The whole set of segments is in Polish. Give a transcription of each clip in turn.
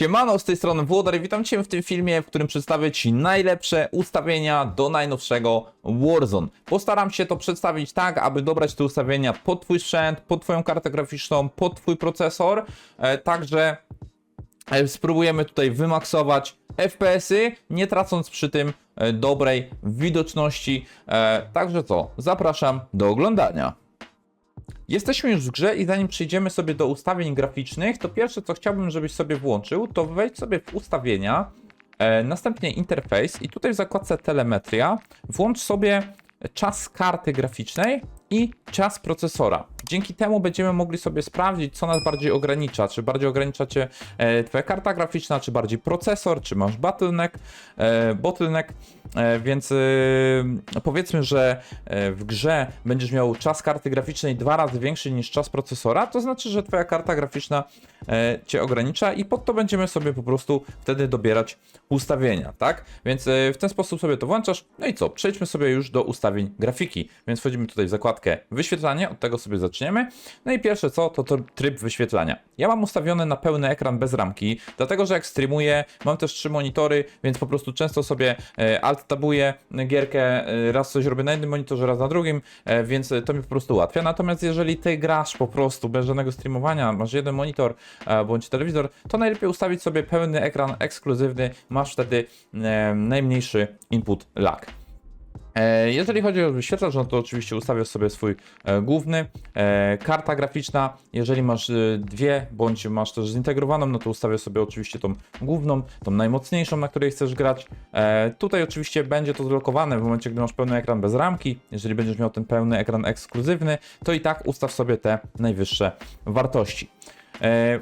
Siemano, z tej strony Włodar witam Cię w tym filmie, w którym przedstawię Ci najlepsze ustawienia do najnowszego Warzone. Postaram się to przedstawić tak, aby dobrać te ustawienia pod Twój sprzęt, pod Twoją kartę graficzną, pod Twój procesor, e, także e, spróbujemy tutaj wymaksować FPS-y, nie tracąc przy tym e, dobrej widoczności. Także co, zapraszam do oglądania. Jesteśmy już w grze i zanim przejdziemy sobie do ustawień graficznych, to pierwsze co chciałbym, żebyś sobie włączył, to wejdź sobie w ustawienia, e, następnie interfejs i tutaj w zakładce telemetria włącz sobie czas karty graficznej i czas procesora. Dzięki temu będziemy mogli sobie sprawdzić, co nas bardziej ogranicza. Czy bardziej ogranicza Cię e, Twoja karta graficzna, czy bardziej procesor, czy masz bottleneck, e, bottleneck więc e, powiedzmy, że e, w grze będziesz miał czas karty graficznej dwa razy większy niż czas procesora, to znaczy, że Twoja karta graficzna e, Cię ogranicza i pod to będziemy sobie po prostu wtedy dobierać ustawienia, tak? Więc e, w ten sposób sobie to włączasz. No i co? Przejdźmy sobie już do ustawień grafiki. Więc wchodzimy tutaj w zakładkę wyświetlanie, od tego sobie zaczniemy. No i pierwsze co, to, tryb wyświetlania. Ja mam ustawiony na pełny ekran bez ramki, dlatego że jak streamuję, mam też trzy monitory, więc po prostu często sobie e, alt tabuję gierkę, e, raz coś robię na jednym monitorze, raz na drugim, e, więc to mi po prostu ułatwia. Natomiast jeżeli ty grasz po prostu bez żadnego streamowania, masz jeden monitor e, bądź telewizor, to najlepiej ustawić sobie pełny ekran ekskluzywny, masz wtedy e, najmniejszy input lag. E, Jeżeli chodzi o wyświetlacz, no to oczywiście ustawiasz sobie swój e, główny. E, karta graficzna, jeżeli masz dwie, bądź masz też zintegrowaną, no to ustawiasz sobie oczywiście tą główną, tą najmocniejszą, na której chcesz grać. Tutaj oczywiście będzie to zblokowane w momencie, gdy masz pełny ekran bez ramki. Jeżeli będziesz miał ten pełny ekran ekskluzywny, to i tak ustaw sobie te najwyższe wartości.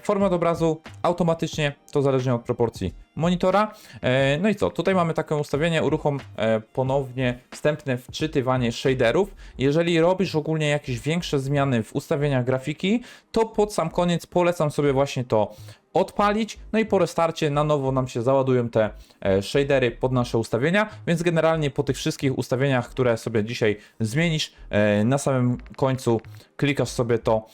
Format obrazu automatycznie, to zależnie od proporcji monitora. E, No i co? Tutaj mamy takie ustawienie, uruchom e, ponownie wstępne wczytywanie shaderów. Jeżeli robisz ogólnie jakieś większe zmiany w ustawieniach grafiki, to pod sam koniec polecam sobie właśnie to odpalić, no i po restarcie na nowo nam się załadują te e, shadery pod nasze ustawienia, więc generalnie po tych wszystkich ustawieniach, które sobie dzisiaj zmienisz, na samym końcu klikasz sobie to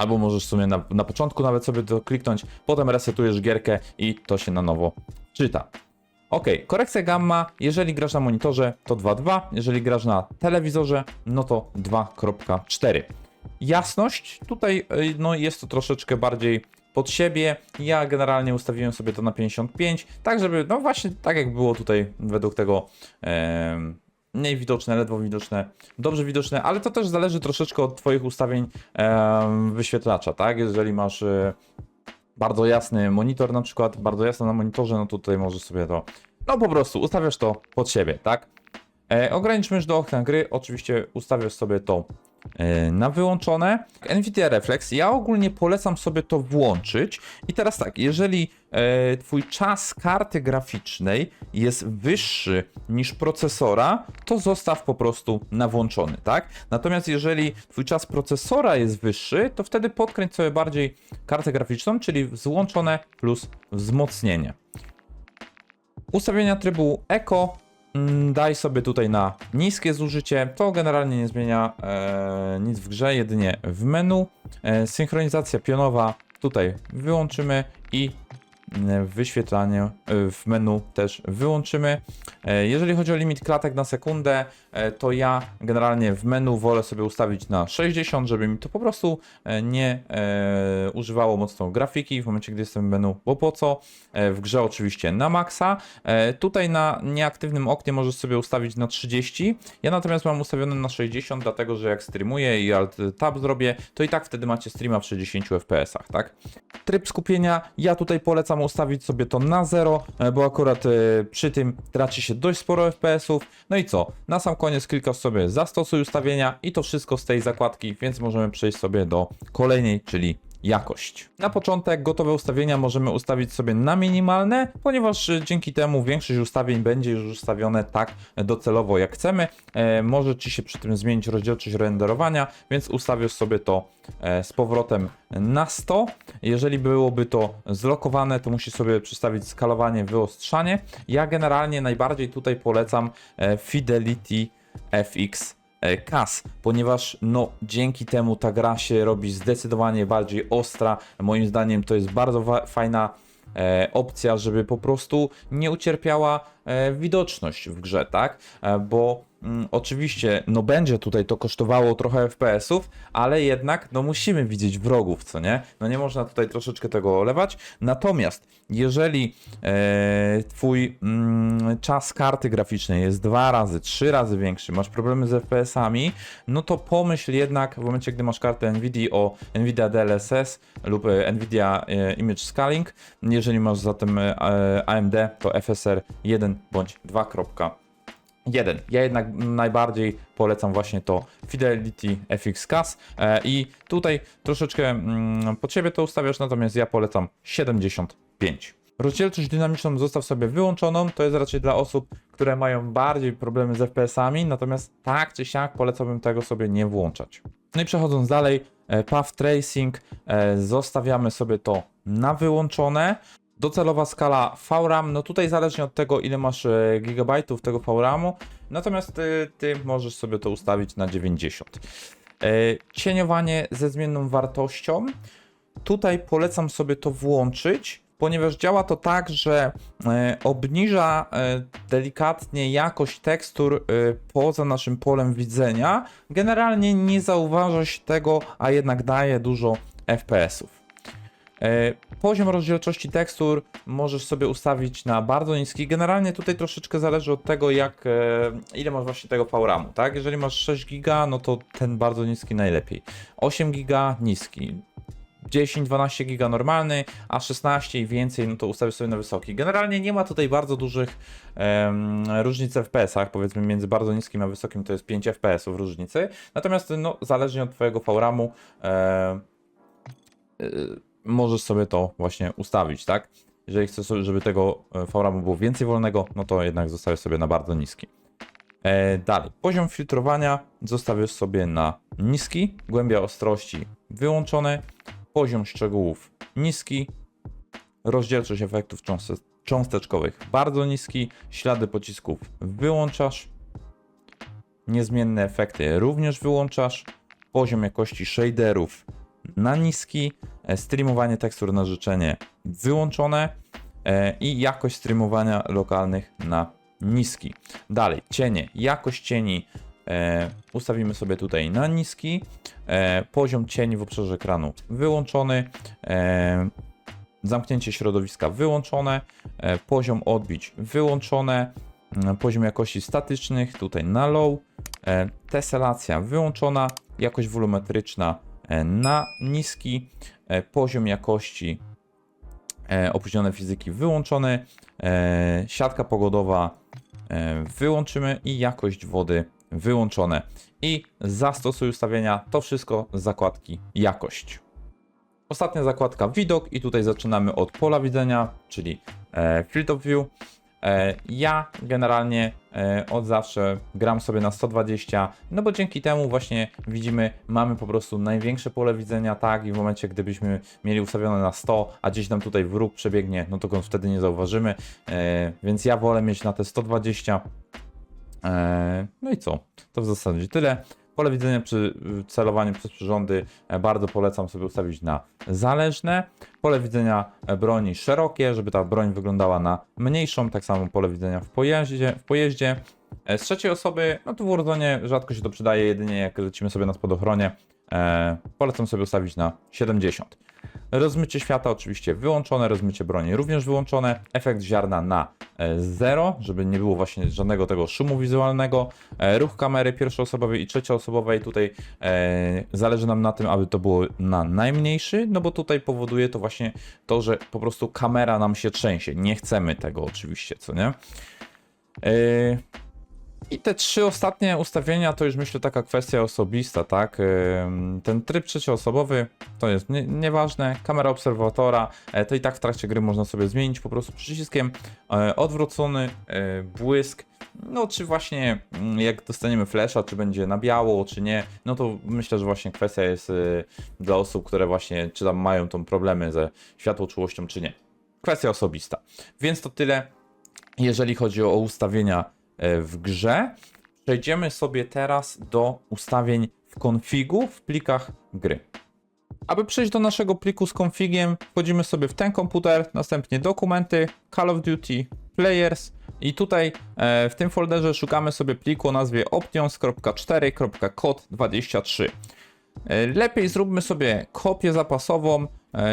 Albo możesz sobie na, na początku nawet sobie to kliknąć, potem resetujesz gierkę i to się na nowo czyta. Ok, korekcja gamma, jeżeli grasz na monitorze to 2.2, jeżeli grasz na telewizorze no to 2.4. Jasność, tutaj y, no, jest to troszeczkę bardziej pod siebie. Ja generalnie ustawiłem sobie to na 55, tak żeby, no właśnie tak jak było tutaj według tego mniej widoczne, ledwo widoczne, dobrze widoczne, ale to też zależy troszeczkę od Twoich ustawień em, wyświetlacza, tak? Jeżeli masz e, bardzo jasny monitor na przykład, bardzo jasno na monitorze, no to tutaj możesz sobie to, no po prostu ustawiasz to pod siebie, tak? E, ograniczmy już do okna gry, oczywiście ustawiasz sobie to e, na wyłączone. Nvidia Reflex, ja ogólnie polecam sobie to włączyć. I teraz tak, jeżeli e, twój czas karty graficznej jest wyższy niż procesora, to zostaw po prostu na włączony, tak? Natomiast jeżeli twój czas procesora jest wyższy, to wtedy podkręć sobie bardziej kartę graficzną, czyli złączone plus wzmocnienie. Ustawienia trybu Eco daj sobie tutaj na niskie zużycie. To generalnie nie zmienia e, nic w grze, jedynie w menu. E, synchronizacja pionowa tutaj wyłączymy i mm, wyświetlanie e, w menu też wyłączymy. E, Jeżeli chodzi o limit klatek na sekundę, e, to ja generalnie w menu wolę sobie ustawić na 60, żeby mi to po prostu e, nie e, używało mocno grafiki w momencie, gdy jestem w menu, bo po co? E, W grze oczywiście na maksa. E, Tutaj na nieaktywnym oknie możesz sobie ustawić na 30. Ja natomiast mam ustawione na 60, dlatego że jak streamuję i alt tab zrobię, to i tak wtedy macie streama w 60 fps, tak? Tryb skupienia, ja tutaj polecam ustawić sobie to na 0, e, bo akurat e, przy tym traci się dość sporo FPS-ów. No i co? Na sam koniec klikasz sobie zastosuj ustawienia i to wszystko z tej zakładki, więc możemy przejść sobie do kolejnej, czyli jakość. Na początek gotowe ustawienia możemy ustawić sobie na minimalne, ponieważ e, dzięki temu większość ustawień będzie już ustawione tak docelowo jak chcemy. E, może Ci się przy tym zmienić rozdzielczość renderowania, więc ustawisz sobie to e, z powrotem na 100. Jeżeli byłoby to zlokowane, to musisz sobie przestawić skalowanie, wyostrzanie. Ja generalnie najbardziej tutaj polecam e, Fidelity FX kas, ponieważ no dzięki temu ta gra się robi zdecydowanie bardziej ostra. Moim zdaniem to jest bardzo fajna e, opcja, żeby po prostu nie ucierpiała e, widoczność w grze, tak? E, bo mm, oczywiście, no będzie tutaj to kosztowało trochę FPS-ów, ale jednak, no musimy widzieć wrogów, co nie? No nie można tutaj troszeczkę tego olewać. Natomiast, jeżeli e, twój mm, czas karty graficznej jest dwa razy, trzy razy większy, masz problemy z FPS-ami, no to pomyśl jednak w momencie, gdy masz kartę NVIDIA o NVIDIA DLSS lub e, NVIDIA e, Image Scaling, jeżeli masz zatem e, AMD, to FSR 1 bądź 2.1. Ja jednak najbardziej polecam właśnie to Fidelity FX CAS e, i tutaj troszeczkę mm, pod siebie to ustawiasz, natomiast ja polecam 75. Rozdzielczość dynamiczną zostaw sobie wyłączoną, to jest raczej dla osób, które mają bardziej problemy z FPS-ami, natomiast tak czy siak polecałbym tego sobie nie włączać. No i przechodząc dalej, e, Path Tracing, e, zostawiamy sobie to na wyłączone. Docelowa skala VRAM, no tutaj zależnie od tego, ile masz e, gigabajtów tego VRAMu, natomiast ty, ty możesz sobie to ustawić na 90. E, Cieniowanie ze zmienną wartością, tutaj polecam sobie to włączyć, ponieważ działa to tak, że e, obniża e, delikatnie jakość tekstur e, poza naszym polem widzenia. Generalnie nie zauważa się tego, a jednak daje dużo FPS-ów. E, Poziom rozdzielczości tekstur możesz sobie ustawić na bardzo niski. Generalnie tutaj troszeczkę zależy od tego, jak e, ile masz właśnie tego VRAMu, tak? Jeżeli masz 6 giga, no to ten bardzo niski najlepiej. 8 giga niski. 10-12 giga normalny, a 16 i więcej, no to ustawię sobie na wysoki. Generalnie nie ma tutaj bardzo dużych em, różnic w FPS-ach, powiedzmy między bardzo niskim a wysokim to jest 5 FPS-ów różnicy. Natomiast no, zależnie od Twojego VRAMu e, y, możesz sobie to właśnie ustawić, tak? Jeżeli chcesz, żeby tego e, VRAMu było więcej wolnego, no to jednak zostawię sobie na bardzo niski. E, dalej, poziom filtrowania zostawisz sobie na niski, głębia ostrości wyłączone, poziom szczegółów niski, rozdzielczość efektów cząste- cząsteczkowych bardzo niski, ślady pocisków wyłączasz, niezmienne efekty również wyłączasz, poziom jakości shaderów na niski, e, streamowanie tekstur na życzenie wyłączone e, i jakość streamowania lokalnych na niski. Dalej, cienie, jakość cieni e, ustawimy sobie tutaj na niski, e, poziom cieni w obszarze ekranu wyłączony, e, zamknięcie środowiska wyłączone, e, poziom odbić wyłączone, poziom jakości statycznych tutaj na low, e, teselacja wyłączona, jakość wolumetryczna e, na niski, e, poziom jakości e, opóźnione fizyki wyłączony, e, siatka pogodowa e, wyłączymy i jakość wody wyłączone. I zastosuj ustawienia, to wszystko z zakładki jakość. Ostatnia zakładka widok i tutaj zaczynamy od pola widzenia, czyli e, Field of View. E, ja generalnie e, od zawsze gram sobie na 120, no bo dzięki temu właśnie widzimy, mamy po prostu największe pole widzenia, tak, i w momencie, gdybyśmy mieli ustawione na 100, a gdzieś nam tutaj wróg przebiegnie, no to go wtedy nie zauważymy, e, więc ja wolę mieć na te 120. E, no i co? To w zasadzie tyle. Pole widzenia przy celowaniu przez przyrządy e, bardzo polecam sobie ustawić na zależne. Pole widzenia e, broni szerokie, żeby ta broń wyglądała na mniejszą. Tak samo pole widzenia w pojeździe. W pojeździe. E, Z trzeciej osoby, no to w Warzone rzadko się to przydaje, jedynie jak lecimy sobie na spadochronie. Polecam sobie ustawić na 70. Rozmycie świata oczywiście wyłączone, rozmycie broni również wyłączone, efekt ziarna na 0, żeby nie było właśnie żadnego tego szumu wizualnego, e, ruch kamery pierwszoosobowej i trzecioosobowej, tutaj e, zależy nam na tym, aby to było na najmniejszy, no bo tutaj powoduje to właśnie to, że po prostu kamera nam się trzęsie, nie chcemy tego oczywiście, co nie? E, i te trzy ostatnie ustawienia to już myślę taka kwestia osobista, tak? Ten tryb trzecioosobowy to jest nie, nieważne. Kamera obserwatora e, to i tak w trakcie gry można sobie zmienić po prostu przyciskiem e, odwrócony e, błysk. No, czy właśnie mm, jak dostaniemy flasha, czy będzie na biało, czy nie, no to myślę, że właśnie kwestia jest e, dla osób, które właśnie czy tam mają tą problemy ze światłoczułością, czy nie. Kwestia osobista. Więc to tyle, jeżeli chodzi o ustawienia w grze. Przejdziemy sobie teraz do ustawień w konfigu w plikach gry. Aby przejść do naszego pliku z configiem, wchodzimy sobie w ten komputer, następnie dokumenty, Call of Duty, Players i tutaj e, w tym folderze szukamy sobie pliku o nazwie options.4.code23. E, Lepiej zróbmy sobie kopię zapasową, e,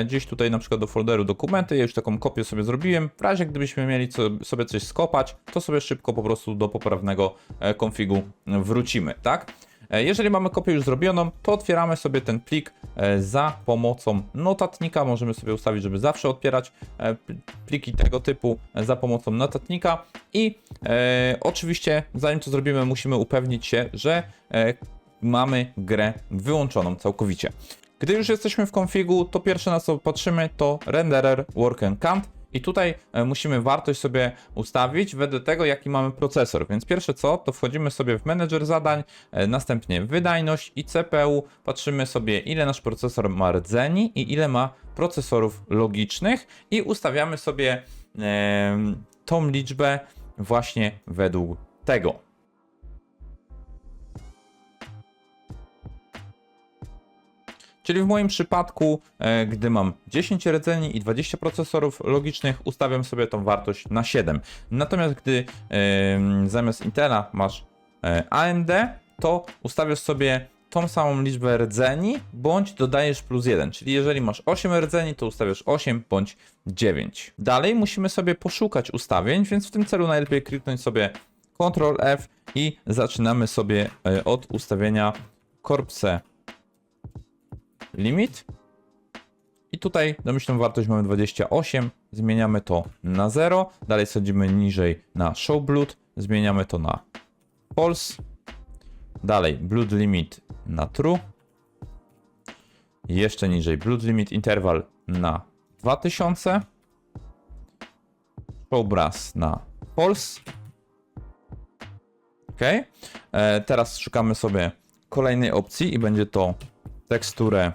gdzieś tutaj na przykład do folderu dokumenty, ja już taką kopię sobie zrobiłem, w razie gdybyśmy mieli co, sobie coś skopać, to sobie szybko po prostu do poprawnego e, konfigu wrócimy, tak? E, Jeżeli mamy kopię już zrobioną, to otwieramy sobie ten plik e, za pomocą notatnika. Możemy sobie ustawić, żeby zawsze otwierać e, pl- pliki tego typu e, za pomocą notatnika. I e, oczywiście, zanim to zrobimy, musimy upewnić się, że e, mamy grę wyłączoną całkowicie. Gdy już jesteśmy w konfigu, to pierwsze na co patrzymy to renderer work and count. I tutaj e, musimy wartość sobie ustawić wedle tego, jaki mamy procesor. Więc pierwsze co, to wchodzimy sobie w menedżer zadań, e, następnie wydajność i CPU. Patrzymy sobie, ile nasz procesor ma rdzeni i ile ma procesorów logicznych i ustawiamy sobie em, tą liczbę właśnie według tego. Czyli w moim przypadku, e, gdy mam 10 rdzeni i 20 procesorów logicznych, ustawiam sobie tą wartość na 7. Natomiast gdy zamiast Intela masz e, AMD, to ustawiasz sobie tą samą liczbę rdzeni, bądź dodajesz plus 1. Czyli jeżeli masz 8 rdzeni, to ustawiasz 8 bądź 9. Dalej musimy sobie poszukać ustawień, więc w tym celu najlepiej kliknąć sobie Ctrl F i zaczynamy sobie e, od ustawienia Corpse limit. I tutaj domyślną wartość mamy 28, zmieniamy to na 0, dalej sadzimy niżej na show blood, zmieniamy to na false, dalej blood limit na true, jeszcze niżej blood limit interval na 2000, show brass na false. Ok, e, teraz szukamy sobie kolejnej opcji i będzie to teksturę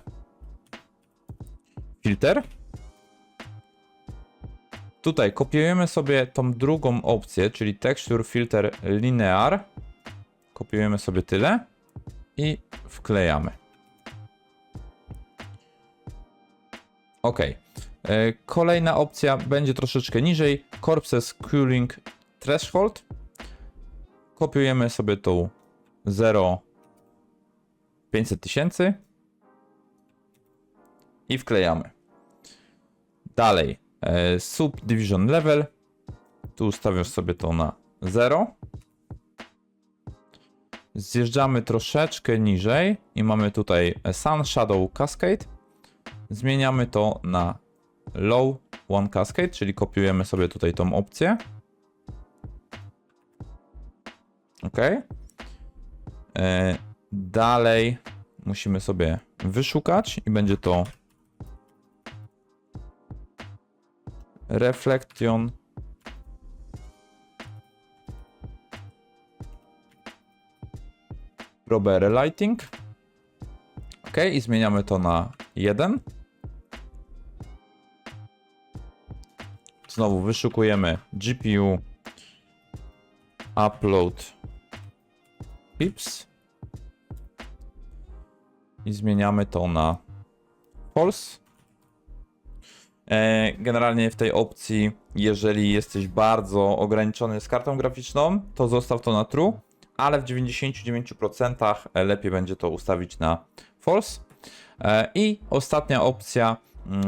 filter. Tutaj kopiujemy sobie tą drugą opcję, czyli texture filter linear. Kopiujemy sobie tyle i wklejamy. Ok. E, Kolejna opcja będzie troszeczkę niżej. Corpses Cooling Threshold. Kopiujemy sobie tą 0 500 tysięcy i wklejamy. Dalej, e, subdivision level. Tu ustawiasz sobie to na 0. Zjeżdżamy troszeczkę niżej i mamy tutaj Sun Shadow Cascade. Zmieniamy to na Low One Cascade, czyli kopiujemy sobie tutaj tą opcję. Ok. E, Dalej musimy sobie wyszukać i będzie to Reflection Probe Lighting. Ok, i zmieniamy to na 1. Znowu wyszukujemy GPU Upload Pips i zmieniamy to na false. E, Generalnie w tej opcji, jeżeli jesteś bardzo ograniczony z kartą graficzną, to zostaw to na true, ale w 99% lepiej będzie to ustawić na false. E, I ostatnia opcja,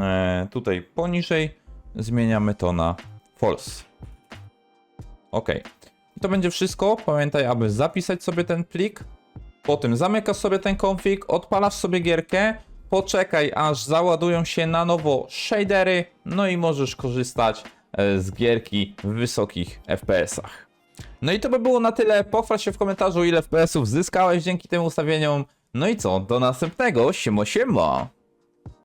e, tutaj poniżej, zmieniamy to na false. Ok. To będzie wszystko. Pamiętaj, aby zapisać sobie ten plik, Potem zamykasz sobie ten config, odpalasz sobie gierkę, poczekaj aż załadują się na nowo shadery, no i możesz korzystać e, z gierki w wysokich FPS-ach. No i to by było na tyle. Pochwal się w komentarzu ile FPS-ów zyskałeś dzięki tym ustawieniom. No i co, do następnego, siemo siemo!